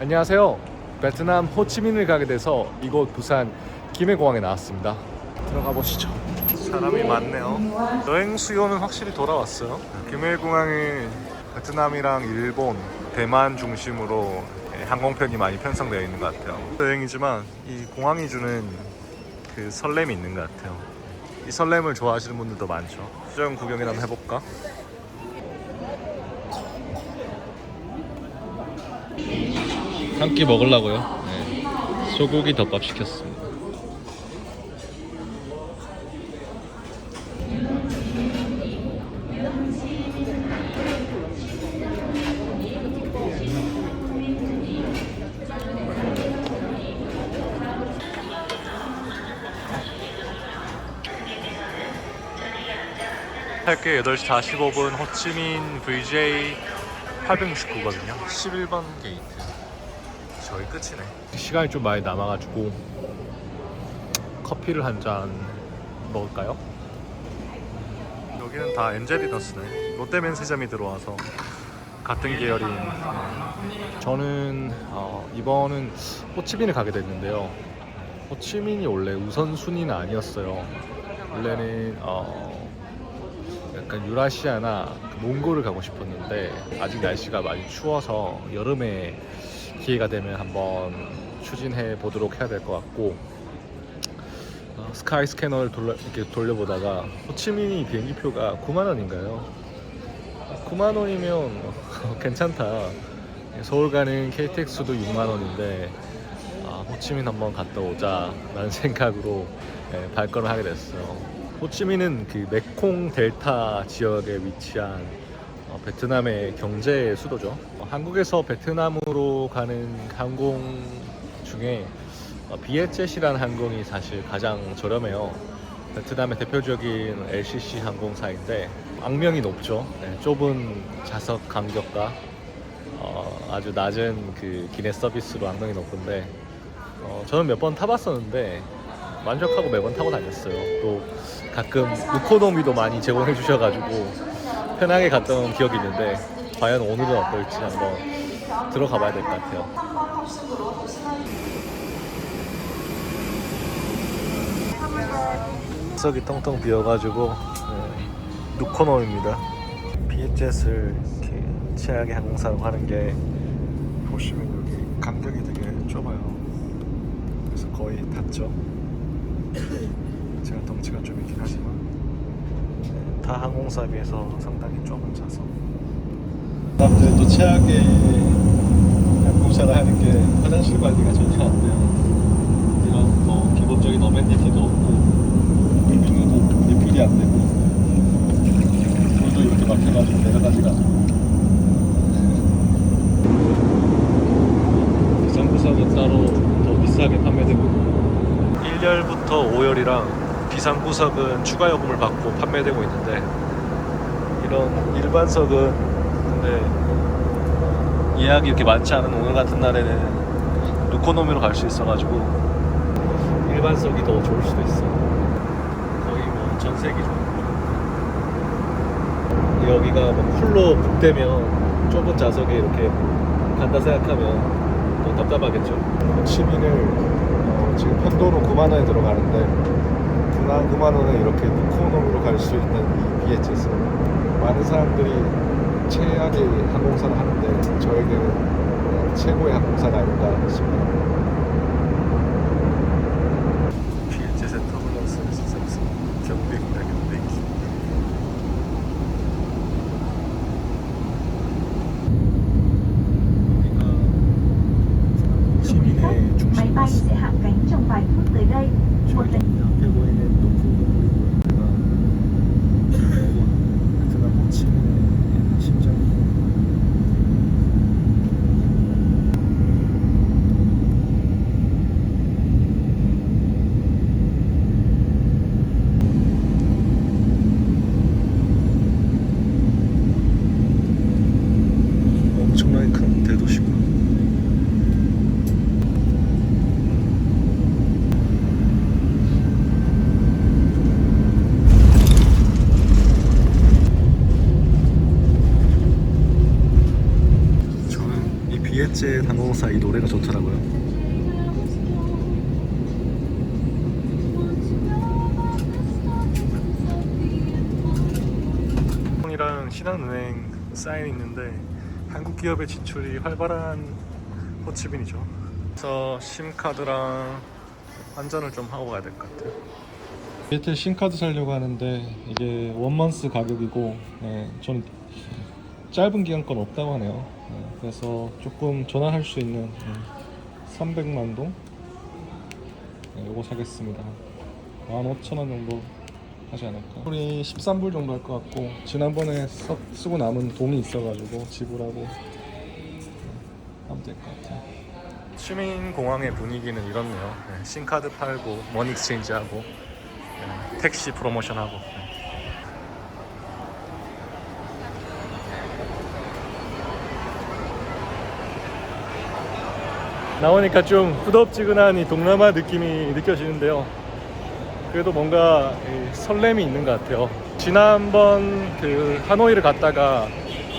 안녕하세요. 베트남 호치민을 가게 돼서 이곳 부산 김해공항에 나왔습니다. 들어가 보시죠. 사람이 많네요. 여행 수요는 확실히 돌아왔어요. 김해공항은 베트남이랑 일본, 대만 중심으로 항공편이 많이 편성되어 있는 것 같아요. 여행이지만 이 공항이 주는 그 설렘이 있는 것 같아요. 이 설렘을 좋아하시는 분들도 많죠. 수영 구경이나 해볼까? 한 끼 먹으려고요. 네. 소고기 덮밥 시켰습니다. 할게 8시 45분 호치민 VJ 869거든요. 11번 게이트. 저희 끝이네. 시간이 좀 많이 남아가지고 커피를 한 잔 먹을까요? 여기는 다 엔젤리너스네. 롯데맨 세점이 들어와서 같은 계열인. 저는 어, 이번은 호치민을 가게 됐는데요. 호치민이 원래 우선 순위는 아니었어요. 원래는 어, 약간 유라시아나 그 몽골을 가고 싶었는데 아직 날씨가 많이 추워서 여름에 기회가 되면 한번 추진해 보도록 해야 될 것 같고 어, 스카이 스캐너를 돌려, 이렇게 돌려보다가 호치민이 비행기표가 9만 원인가요? 9만 원이면 괜찮다. 서울 가는 KTX도 6만 원인데 아, 호치민 한번 갔다 오자라는 생각으로 예, 발걸음을 하게 됐어요. 호치민은 그 메콩 델타 지역에 위치한 어, 베트남의 경제 수도죠. 어, 한국에서 베트남으로 가는 항공 중에 어, 비에젯이라는 항공이 사실 가장 저렴해요. 베트남의 대표적인 LCC 항공사인데 악명이 높죠. 네, 좁은 좌석 간격과 어, 아주 낮은 그 기내 서비스로 악명이 높은데 어, 저는 몇 번 타봤었는데 만족하고 매번 타고 다녔어요. 또 가끔 루코노미도 많이 제공해 주셔가지고 편하게 갔던 기억이 있는데 과연 오늘은 어떨지 한번 들어가 봐야 될 것 같아요. 석이 텅텅 비어가지고 네, 루코노입니다. 비엣젯을 이렇게 최악의 항공사로 하는 게 보시면 여기 간격이 되게 좁아요. 그래서 거의 닿죠. 제가 덩치가 좀 있긴 하지만 네, 타 항공사에 비해서 상당히 좁은 좌석. 사람들은 또 최악의 항공사를 하는 게 화장실 관리가 전혀 안 돼요. 이런 뭐 기본적인 어메니티도 없고 메뉴도 리필이 안 되고 물도 이렇게 막혀가지고 내려가지가 않고 비상구석은 따로 더 비싸게 판매되고 있고 1열부터 5열이랑 비상구석은 추가 요금을 받고 판매되고 있는데 이런 일반석은 근데 예약이 이렇게 많지 않은 오늘 같은 날에는 루코노미로 갈 수 있어가지고 일반석이 더 좋을 수도 있어. 거의 뭐 전세기죠 여기가 뭐 풀로 북되면 좁은 좌석에 이렇게 간다 생각하면 또 답답하겠죠. 호치민을 어, 지금 편도로 9만 원에 들어가는데 9만, 9만 원에 이렇게 루코노미로 갈 수 있는 이 비에체스 많은 사람들이 최악의 항공사를 하는데 저에게는 네, 최고의 항공사가 아닌가 싶습니다. 필제센터 플러스 시스템스 경백 경백 시민의 중심이었습니다. 단호사 이 노래가 좋더라고요. 이랑 신한은행 사인 있는데 한국 기업의 진출이 활발한 호치민이죠. 그래서 심카드랑 환전을 좀 하고 가야 될 것 같아요. 비에텔 심카드 살려고 하는데 이게 원먼스 가격이고 네, 저는 짧은 기간 건 없다고 하네요. 네, 그래서 조금 전환할 수 있는 300만 동 네, 요거 사겠습니다. 15,000원 정도 하지 않을까. 우리 13불 정도 할 것 같고 지난번에 써, 쓰고 남은 돈이 있어가지고 지불하고 네, 하면 될 것 같아요. 시민공항의 분위기는 이렇네요. 네, 신카드 팔고 머니 익스체인지 하고 네, 택시 프로모션 하고 네. 나오니까 좀 후덥지근한 이 동남아 느낌이 느껴지는데요. 그래도 뭔가 이 설렘이 있는 것 같아요. 지난번 그 하노이를 갔다가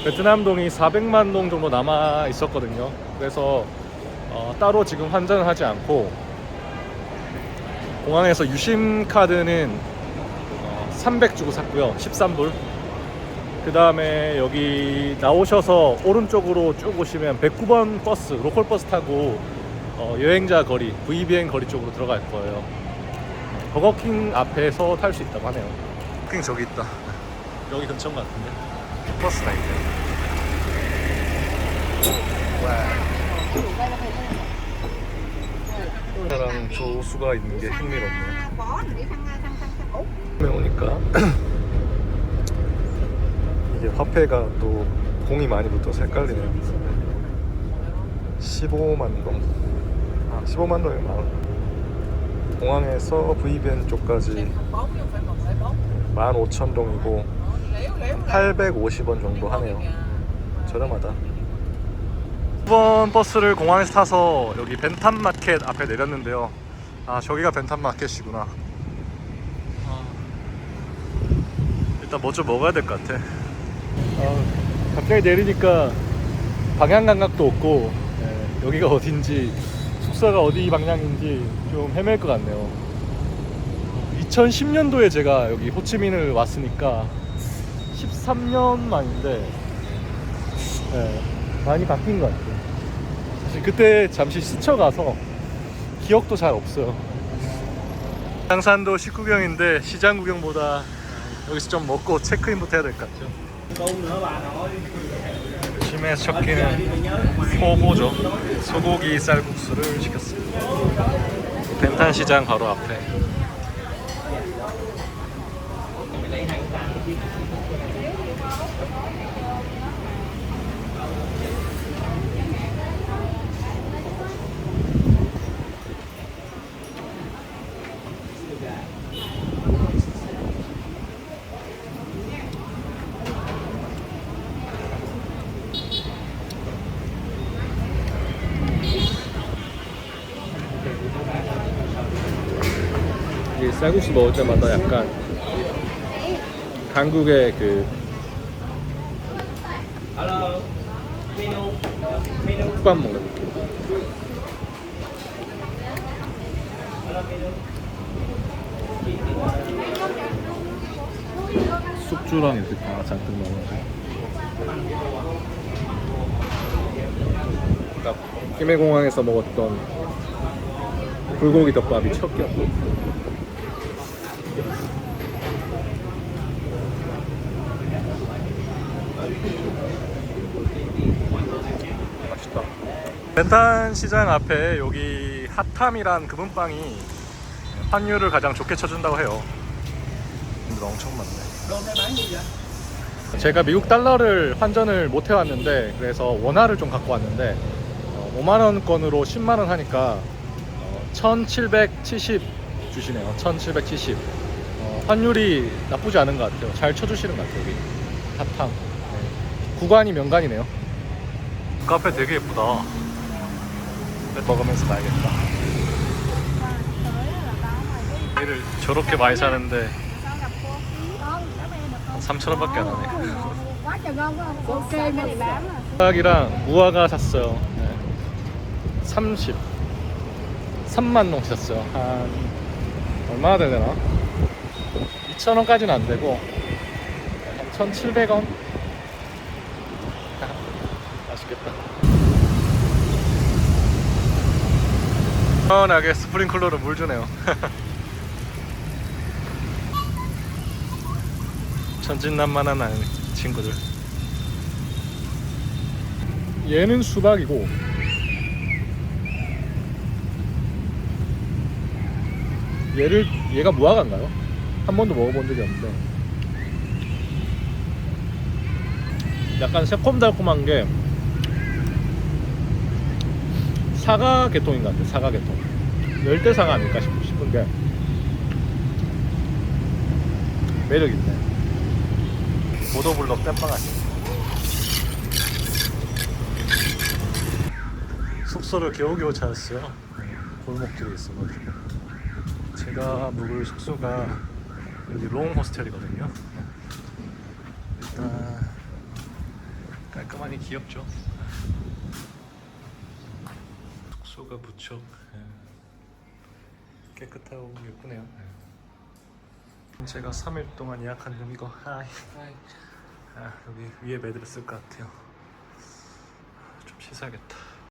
베트남 동이 400만 동 정도 남아 있었거든요. 그래서 어, 따로 지금 환전을 하지 않고 공항에서 유심 카드는 어, 300 주고 샀고요. 13불. 그 다음에 여기 나오셔서 오른쪽으로 쭉 오시면 109번 버스, 로컬 버스 타고 어, 여행자 거리, VBN 거리 쪽으로 들어갈 거예요. 버거킹 앞에서 탈 수 있다고 하네요. 버거킹 저기 있다. 여기 근처인 것 같은데. 버스가 있네. 랑 조수가 있는 게 흥미롭네요. úc 처음에 오니까 화폐가 또 공이 많이 붙어서 헷갈리네요. 15만 동 아, 15만 동이 만 공항에서 VBN 쪽까지 15,000동이고 850원 정도 하네요. 저렴하다. 이번 버스를 공항에서 타서 여기 벤탄 마켓 앞에 내렸는데요. 아 저기가 벤탄 마켓이구나. 아, 일단 뭐 좀 먹어야 될 것 같아. 아, 갑자기 내리니까 방향 감각도 없고 예, 여기가 어딘지 숙소가 어디 방향인지 좀 헤맬 것 같네요. 2010년도에 제가 여기 호치민을 왔으니까 13년 만인데 예, 많이 바뀐 것 같아요. 사실 그때 잠시 스쳐가서 기억도 잘 없어요. 양산도 식구경인데 시장 구경보다 여기서 좀 먹고 체크인부터 해야 될 것 같죠. 심해 척기는 포고죠. 소고기 쌀국수를 시켰습니다. 벤탄 시장 바로 앞에. 쌀국수 먹을 때마다 약간 한국의 그 국밥 먹는 느낌. 숙주랑 이렇게 다 잔뜩 넣어가지고. 아까 김해공항에서 먹었던 불고기 덮밥이 첫 끼. 맛있다. 벤탄 시장 앞에 여기 핫함이란 금은빵이 환율을 가장 좋게 쳐준다고 해요. 근데 엄청 많네. 제가 미국 달러를 환전을 못 해왔는데 그래서 원화를 좀 갖고 왔는데 어, 5만 원권으로 10만 원 하니까 어, 1,770 주시네요. 1,770. 어, 환율이 나쁘지 않은 것 같아요. 잘 쳐주시는 것 같아요 여기 핫함. 네. 구간이 명간이네요. 카페 되게 예쁘다. 먹으면서 가야겠다. 얘를 저렇게 많이 사는데 3,000원밖에 안 하네. 수박이랑 무화과 샀어요. 네. 30 3만 넘으셨어요 한 얼마나 되려나 2,000원까지는 안 되고 한 1,700원 맛있겠다 시원하게 스프링클러로 물 주네요. 천진난만한 아이 친구들. 얘는 수박이고 얘를 얘가 무화과인가요? 한 번도 먹어본 적이 없는데. 약간 새콤달콤한 게 사과 계통인 것 같아요 사과 계통. 열대사가 아닐까 싶- 싶은 게 매력 있네. 보도블럭 땜빵 아니에요? 숙소를 겨우겨우 찾았어요. 골목길에 있어가지고. 제가 묵을 숙소가 여기 롱 호스텔이거든요. 일단 깔끔하니 귀엽죠 숙소가 무척 예, 깨끗하고 예쁘네요. 예. 제가 3일 동안 예약한 룸 이거 하이 아, 여기 위에 매드를 쓸것 같아요. 좀 씻어야겠다